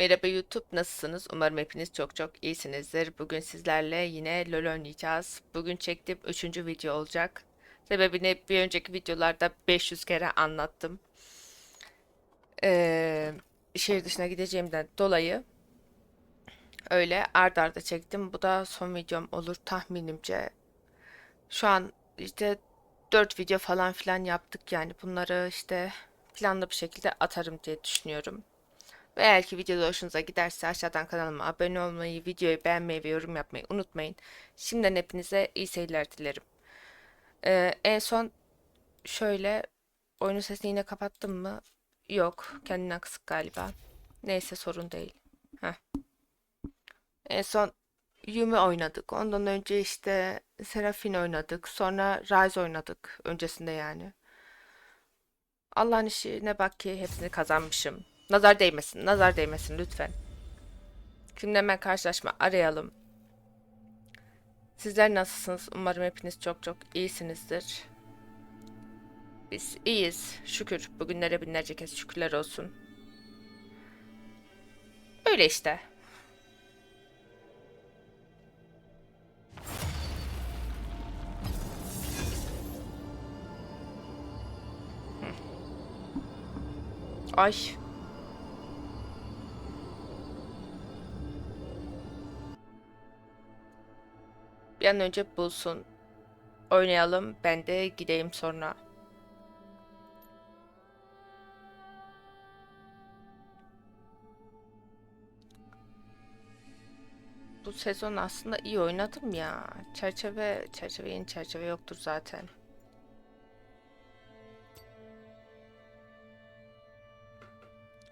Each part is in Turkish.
Merhaba YouTube, nasılsınız? Umarım hepiniz çok çok iyisinizdir. Bugün sizlerle yine LoL oynayacağız. Bugün çektiğim üçüncü video olacak. Sebebini bir önceki videolarda 500 kere anlattım. Ee, şehir dışına gideceğimden dolayı öyle ard arda çektim. Bu da son videom olur tahminimce. Şu an işte 4 video falan filan yaptık yani. Bunları işte planlı bir şekilde atarım diye düşünüyorum. Eğer ki video hoşunuza giderse aşağıdan kanalıma abone olmayı, videoyu beğenmeyi ve yorum yapmayı unutmayın. Şimdiden hepinize iyi seyirler dilerim. Ee, en son şöyle oyunun sesini yine kapattım mı? Yok. Kendinden kısık galiba. Neyse sorun değil. Heh. En son Yumi oynadık. Ondan önce işte Seraphine oynadık. Sonra Ryze oynadık. Öncesinde yani. Allah'ın işine bak ki hepsini kazanmışım. Nazar değmesin, nazar değmesin lütfen. Hemen karşılaşma arayalım. Sizler nasılsınız? Umarım hepiniz çok çok iyisinizdir. Biz iyiyiz. Şükür. Bugünlere binlerce kez şükürler olsun. Öyle işte. Ay. Bir an önce bulsun. Oynayalım. Ben de gideyim sonra. Bu sezon aslında iyi oynadım ya. Çerçeve, çerçeve yeni çerçeve yoktur zaten.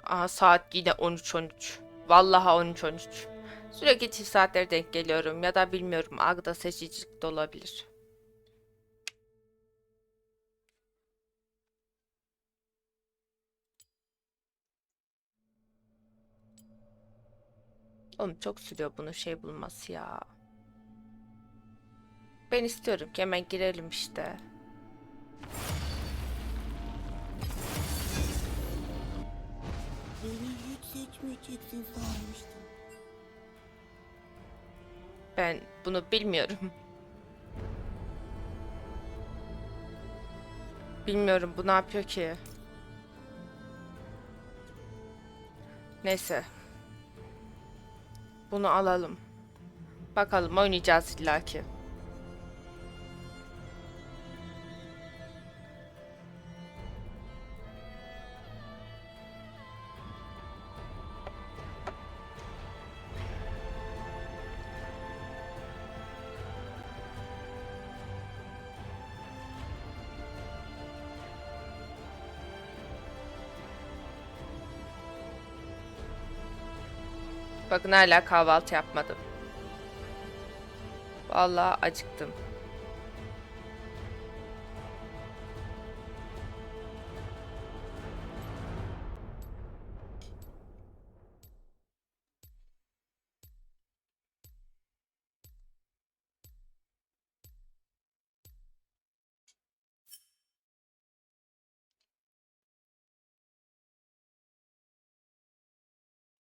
Aa saat yine 13.13. Vallahi 13.13. Sürekli çift saatlere denk geliyorum ya da bilmiyorum Agda seçicilik de olabilir. Oğlum çok sürüyor bunu şey bulması ya. Ben istiyorum ki hemen girelim işte. Beni hiç seçmeyeceksin sanmıştım. Ben bunu bilmiyorum. Bilmiyorum bu ne yapıyor ki? Neyse. Bunu alalım. Bakalım oynayacağız illaki. Bakın hala kahvaltı yapmadım. Vallahi acıktım.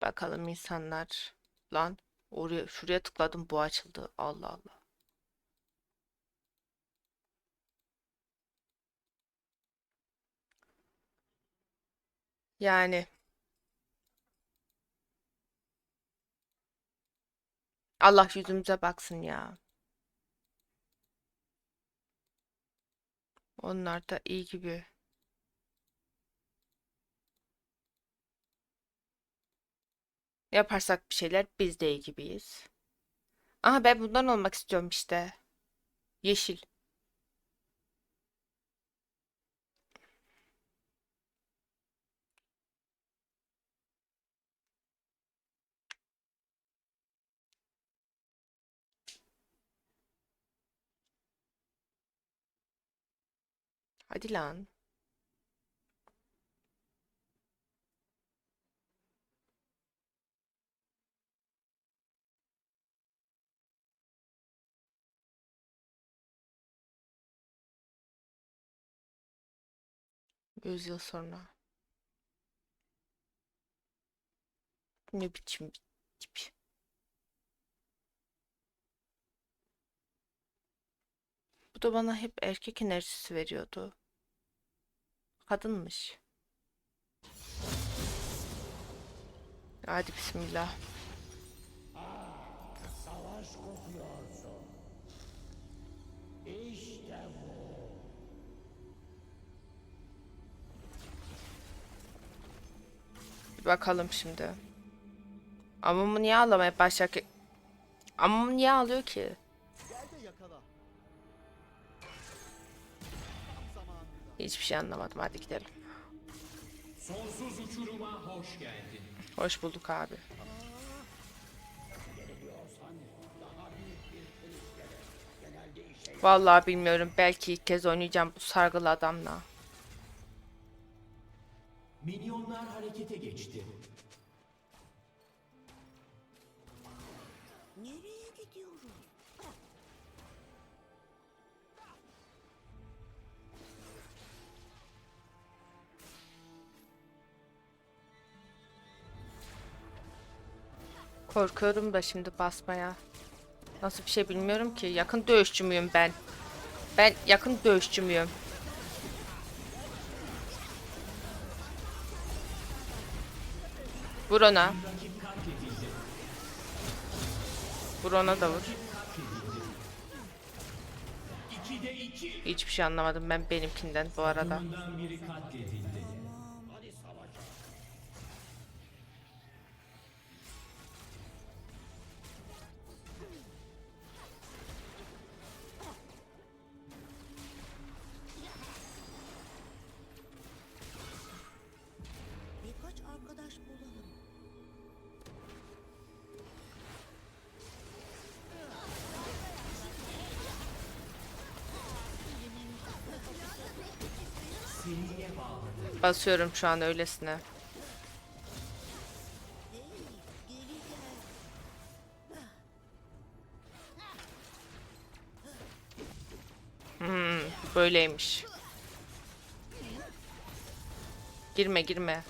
Bakalım insanlar. Lan oraya şuraya tıkladım bu açıldı. Allah Allah. Yani Allah yüzümüze baksın ya. Onlar da iyi gibi. Yaparsak bir şeyler biz de iyi gibiyiz. Aha ben bundan olmak istiyorum işte. Yeşil. Hadi lan. Yüz yıl sonra. Ne biçim bir tip. Bu da bana hep erkek enerjisi veriyordu. Kadınmış. Hadi bismillah. Bir bakalım şimdi. Amamı niye ağlamaya başlar ki? Amamı niye ağlıyor ki? Hiçbir şey anlamadım. Hadi gidelim. Sonsuz uçuruma hoş geldin. Hoş bulduk abi. Vallahi bilmiyorum. Belki ilk kez oynayacağım bu sargılı adamla. Nereye gidiyoruz? Korkuyorum da şimdi basmaya. Nasıl bir şey bilmiyorum ki. Yakın dövüşçü müyüm ben? Ben yakın dövüşçü müyüm? Vur ona. Vur ona da vur. Hiçbir şey anlamadım ben benimkinden bu arada. Basıyorum şu an öylesine. Hmm, böyleymiş. Girme girme.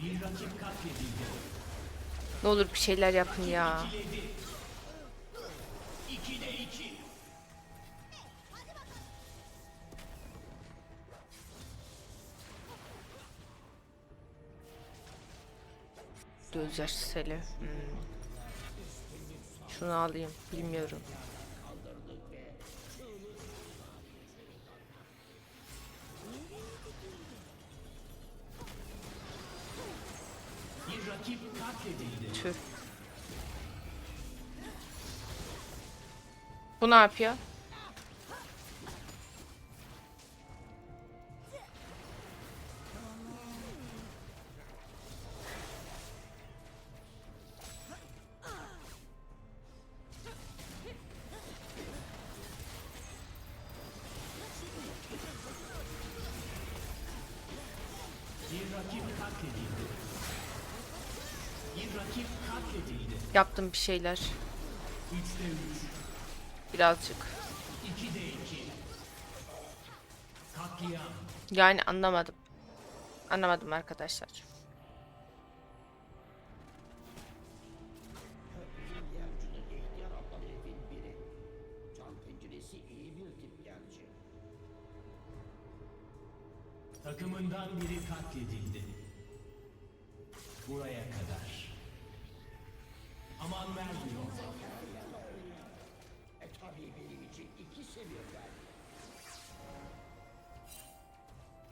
Bir rakip katledildi. Ne olur bir şeyler yapın ya. İkide iki. Gözyaş seli. Hmm. Şunu alayım. Bilmiyorum. Tüh. Bu ne yapıyor? Yaptım bir şeyler. Birazcık. Yani anlamadım. Anlamadım arkadaşlar. Aman vermiyor.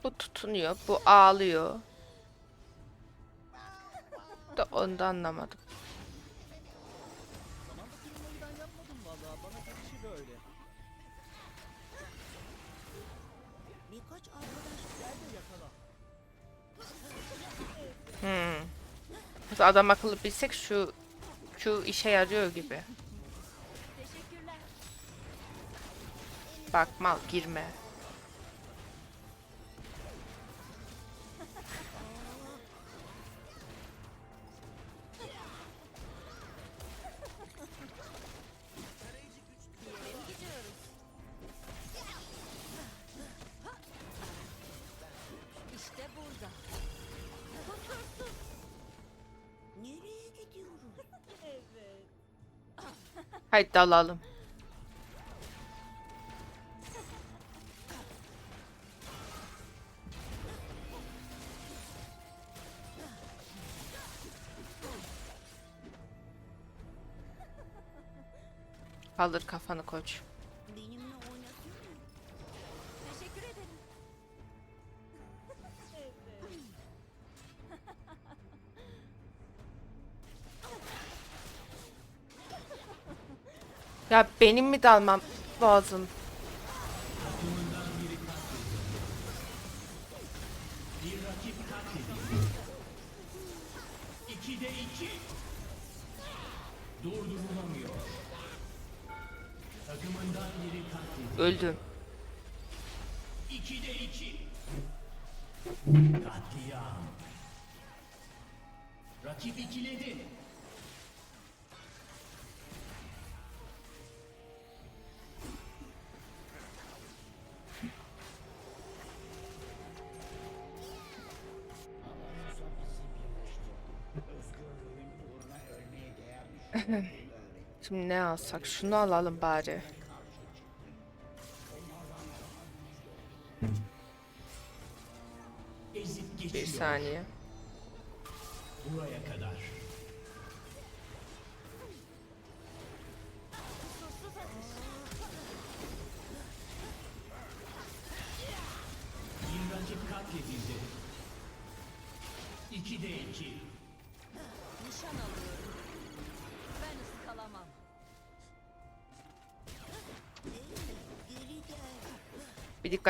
Bu tutunuyor, bu ağlıyor. Da onu da anlamadım. Hmm. Mesela adam akıllı bilsek şu şu işe yarıyor gibi. Bak mal girme. Haydi dalalım. Kaldır kafanı koç. Ya benim mi dalmam lazım? Takımından biri katledildi. Şimdi ne alsak? Şunu alalım bari. Bir saniye. Buraya kadar.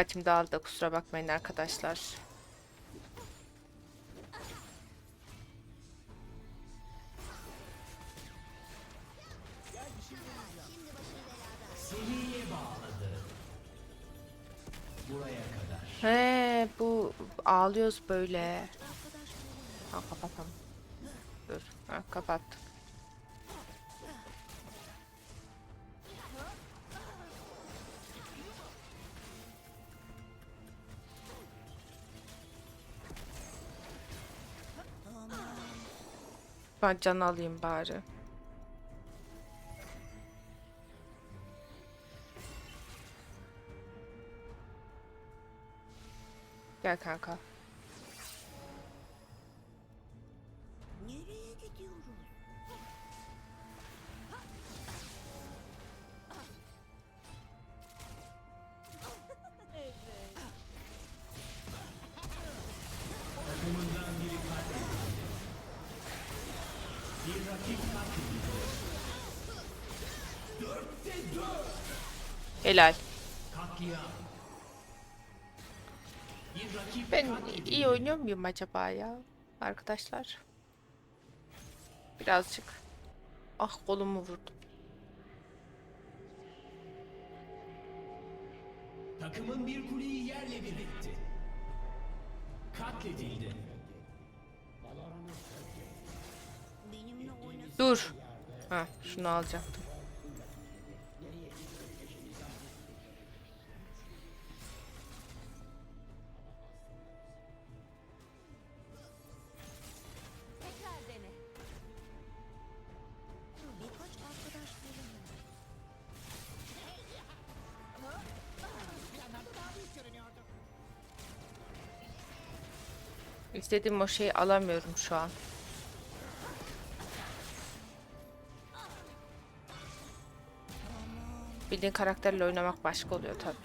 Dikkatim dağıldı kusura bakmayın arkadaşlar. He bu ağlıyoruz böyle. Ha kapatalım. Dur. Ha kapattık. Ben can alayım bari. Gel kanka. Helal. Ben iyi oynuyor muyum acaba ya? Arkadaşlar. Birazcık. Ah kolumu vurdum. Takımın bir kuleyi yerle bir etti. Katledildi. Dur. Ha, şunu alacaktım. İstediğim o şeyi alamıyorum şu an. Bildiğin karakterle oynamak başka oluyor tabi.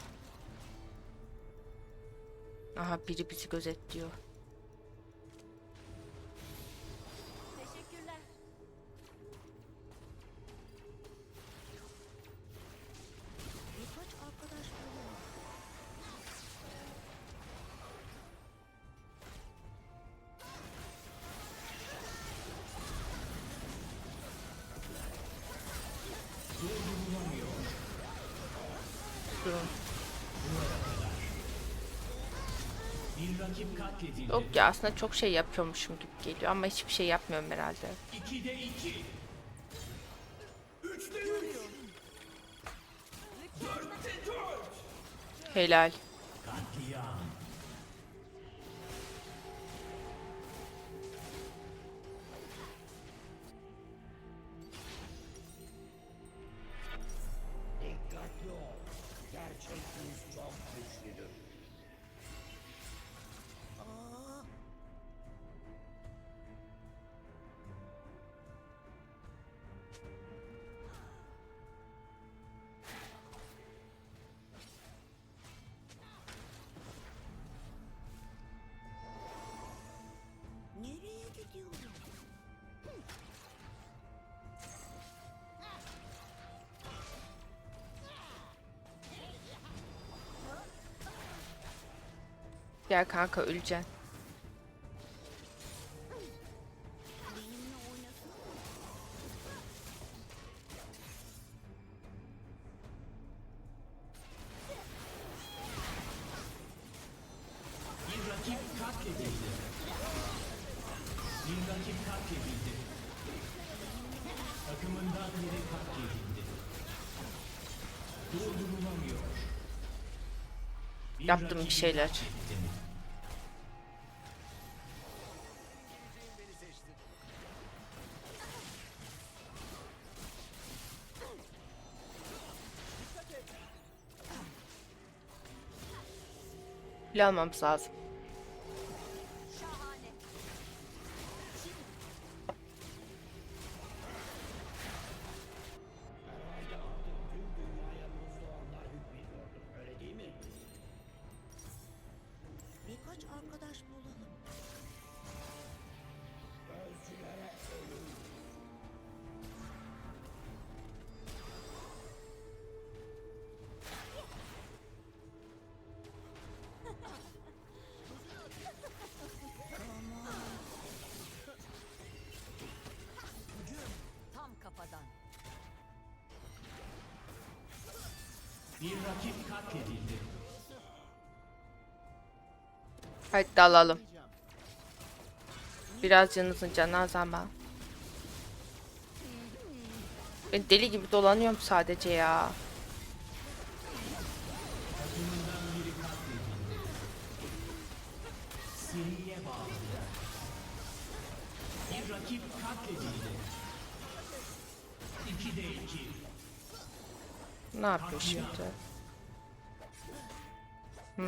Aha biri bizi gözetliyor. Yok ya aslında çok şey yapıyormuşum gibi geliyor ama hiçbir şey yapmıyorum herhalde. 2'de 2. 3'te 3. 4'te 4. Helal. Gel kanka öleceksin. Yaptım bir şeyler. Kule almamız lazım. Bir dalalım. Biraz canınızın canı az ama. Ben deli gibi dolanıyorum sadece ya. Bir rakip katledildi. 2'de 2. Ne yapıyor şimdi? Hmm.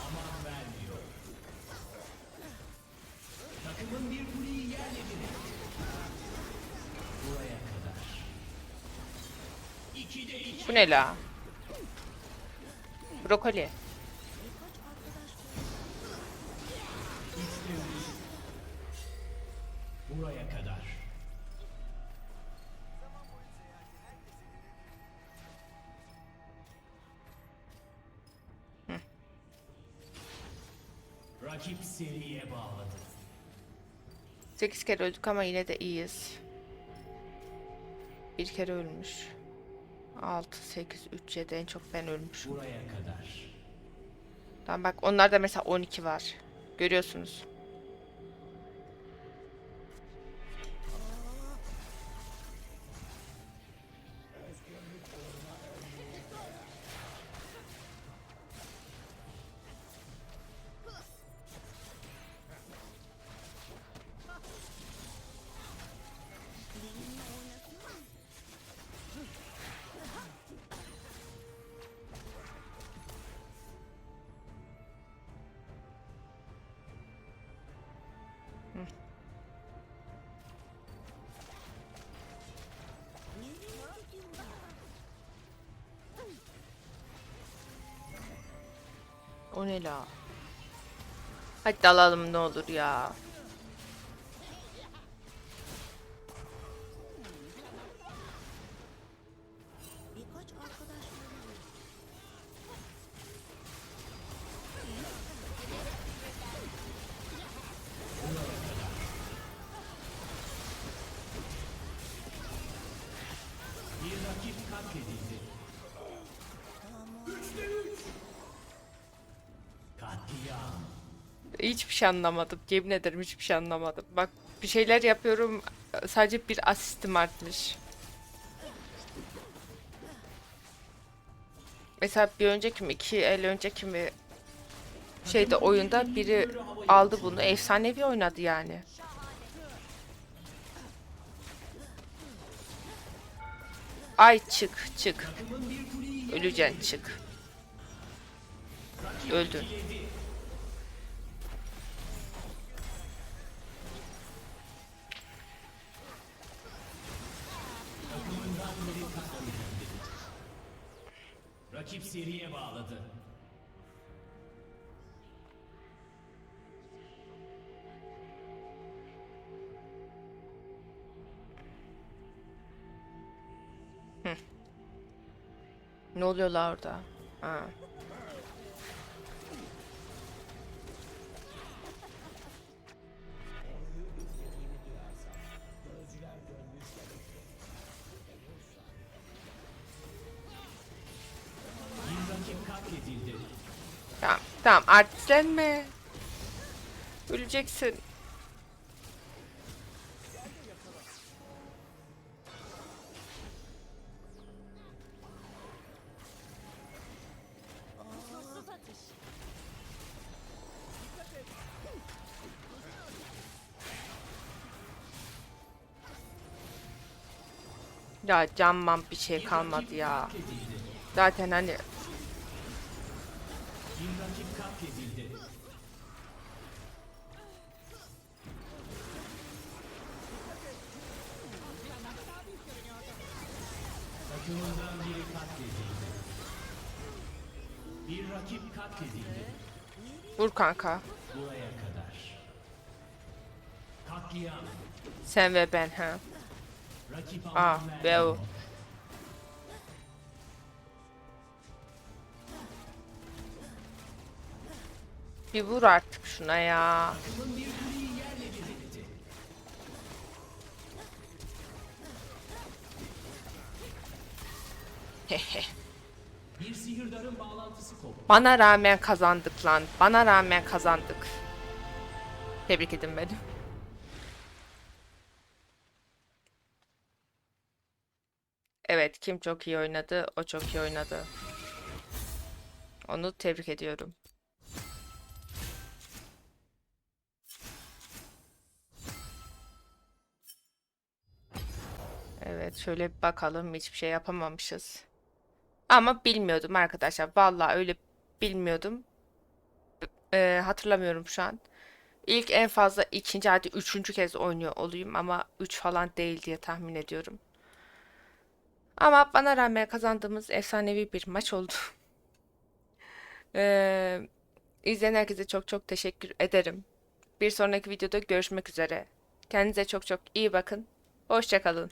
Aman vermiyor. Takımın bir kuleyi yerle bir etti. Buraya kadar. 2'de 2. Bu ne la? Brokoli. Buraya kadar. Rakip seriye bağladı. 8 kere öldük ama yine de iyiyiz. Bir kere ölmüş. 6, 8, 3, 7 en çok ben ölmüşüm. Buraya kadar. Tamam bak onlarda mesela 12 var. Görüyorsunuz. O ne la? Hadi dalalım ne olur ya. Hiçbir şey anlamadım. Yemin ederim hiçbir şey anlamadım. Bak bir şeyler yapıyorum. Sadece bir asistim artmış. Mesela bir önceki mi, iki el önceki mi şeyde oyunda biri aldı bunu. Efsanevi oynadı yani. Ay çık çık. Öleceksin çık. Öldün. Rakip seriye bağladı. Ne oluyor la orada? Ha. Tamam, tamam artistlenme. Öleceksin. Ya canman bir şey kalmadı ya. Zaten hani Bir rakip katledildi. Takımından biri katledildi. Bir rakip katledildi. vur kanka. Buraya kadar. Katliam. Sen ve ben ha. Rakip Ah ve o. Bir vur artık şuna ya. Bana rağmen kazandık lan. Bana rağmen kazandık. Tebrik edin beni. Evet, kim çok iyi oynadı, o çok iyi oynadı. Onu tebrik ediyorum. Şöyle bir bakalım. Hiçbir şey yapamamışız. Ama bilmiyordum arkadaşlar. Vallahi öyle bilmiyordum. Eee, hatırlamıyorum şu an. İlk en fazla ikinci hadi üçüncü kez oynuyor olayım ama üç falan değil diye tahmin ediyorum. Ama bana rağmen kazandığımız efsanevi bir maç oldu. Eee izleyen herkese çok çok teşekkür ederim. Bir sonraki videoda görüşmek üzere. Kendinize çok çok iyi bakın. Hoşça kalın.